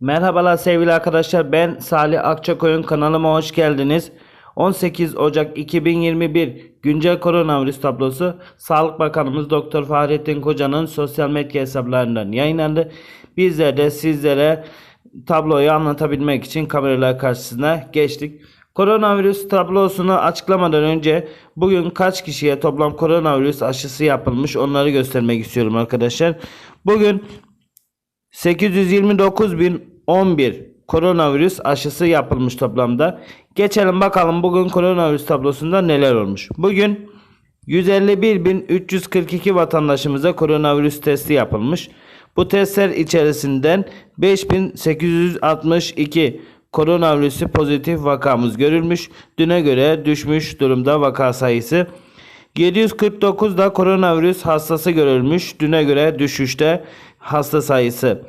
Merhabalar sevgili arkadaşlar ben Salih Akçakoyun kanalıma hoş geldiniz. 18 Ocak 2021 güncel koronavirüs tablosu Sağlık Bakanımız Doktor Fahrettin Koca'nın sosyal medya hesaplarından yayınlandı. Bizler de sizlere tabloyu anlatabilmek için kameralar karşısına geçtik. Koronavirüs tablosunu açıklamadan önce bugün kaç kişiye toplam koronavirüs aşısı yapılmış onları göstermek istiyorum arkadaşlar. Bugün 829.011 koronavirüs aşısı yapılmış toplamda. Geçelim bakalım bugün koronavirüs tablosunda neler olmuş. Bugün 151.342 vatandaşımıza koronavirüs testi yapılmış. Bu testler içerisinden 5862 koronavirüsü pozitif vakamız görülmüş. Düne göre düşmüş durumda vaka sayısı. 749 da koronavirüs hastası görülmüş. Düne göre düşüşte hasta sayısı.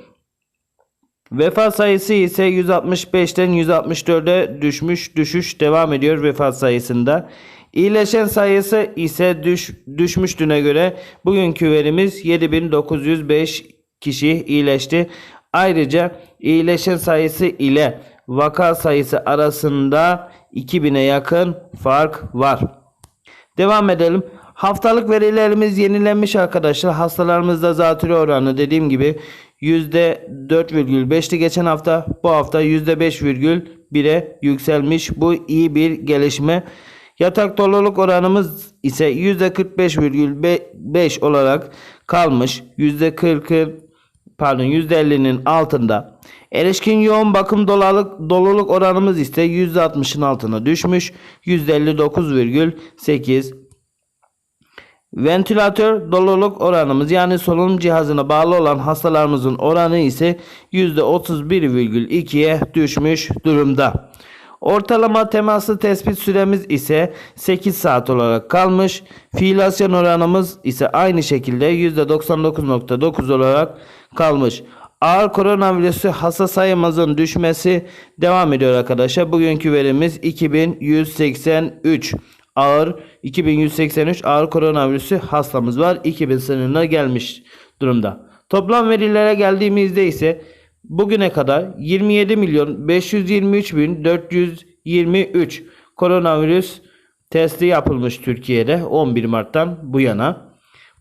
Vefat sayısı ise 165'ten 164'e düşmüş. Düşüş devam ediyor vefat sayısında. İyileşen sayısı ise düş, düşmüş düne göre. Bugünkü verimiz 7905 kişi iyileşti. Ayrıca iyileşen sayısı ile vaka sayısı arasında 2000'e yakın fark var. Devam edelim. Haftalık verilerimiz yenilenmiş arkadaşlar. Hastalarımızda zatürre oranı dediğim gibi %4,5'ti geçen hafta. Bu hafta %5,1'e yükselmiş. Bu iyi bir gelişme. Yatak doluluk oranımız ise %45,5 olarak kalmış. %40 pardon %50'nin altında. Erişkin yoğun bakım doluluk, doluluk oranımız ise %60'ın altına düşmüş. %59,8 Ventilatör doluluk oranımız yani solunum cihazına bağlı olan hastalarımızın oranı ise %31,2'ye düşmüş durumda. Ortalama temaslı tespit süremiz ise 8 saat olarak kalmış. Fiilasyon oranımız ise aynı şekilde %99.9 olarak kalmış. Ağır koronavirüsü hasta sayımızın düşmesi devam ediyor arkadaşlar. Bugünkü verimiz 2183 ağır 2183 ağır koronavirüsü hastamız var. 2000 sınırına gelmiş durumda. Toplam verilere geldiğimizde ise bugüne kadar 27 milyon 523 bin 423 koronavirüs testi yapılmış Türkiye'de 11 Mart'tan bu yana.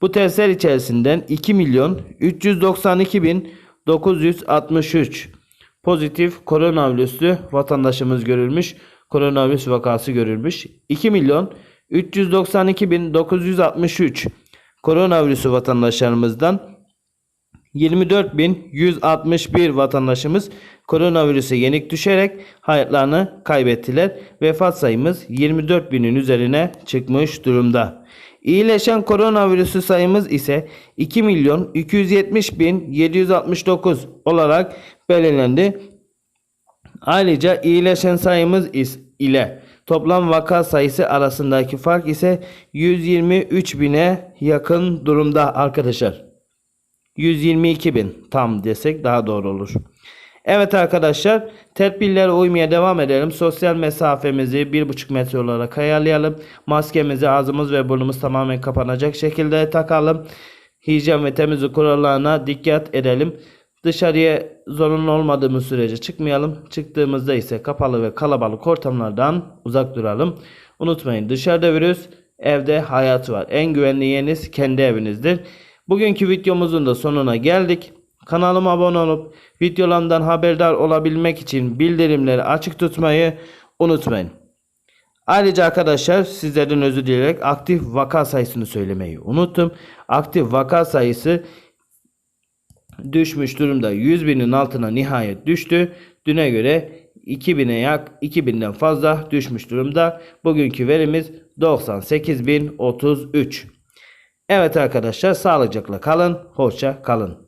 Bu testler içerisinden 2 milyon 392 bin 963 pozitif koronavirüslü vatandaşımız görülmüş. Koronavirüs vakası görülmüş. 2 milyon 392 bin 963 koronavirüsü vatandaşlarımızdan 24.161 vatandaşımız koronavirüse yenik düşerek hayatlarını kaybettiler. Vefat sayımız 24.000'in üzerine çıkmış durumda. İyileşen koronavirüsü sayımız ise 2 milyon 270 bin 769 olarak belirlendi. Ayrıca iyileşen sayımız ile toplam vaka sayısı arasındaki fark ise 123 bine yakın durumda arkadaşlar. 122 bin tam desek daha doğru olur. Evet arkadaşlar tedbirlere uymaya devam edelim. Sosyal mesafemizi 1,5 metre olarak ayarlayalım. Maskemizi ağzımız ve burnumuz tamamen kapanacak şekilde takalım. Hijyen ve temizlik kurallarına dikkat edelim. Dışarıya zorunlu olmadığımız sürece çıkmayalım. Çıktığımızda ise kapalı ve kalabalık ortamlardan uzak duralım. Unutmayın dışarıda virüs, evde hayat var. En güvenli yeriniz kendi evinizdir. Bugünkü videomuzun da sonuna geldik. Kanalıma abone olup videolarımdan haberdar olabilmek için bildirimleri açık tutmayı unutmayın. Ayrıca arkadaşlar sizlerden özür dileyerek aktif vaka sayısını söylemeyi unuttum. Aktif vaka sayısı düşmüş durumda 100 binin altına nihayet düştü. Düne göre 2000'e yak 2000'den fazla düşmüş durumda. Bugünkü verimiz 98.033. Evet arkadaşlar sağlıcakla kalın. Hoşça kalın.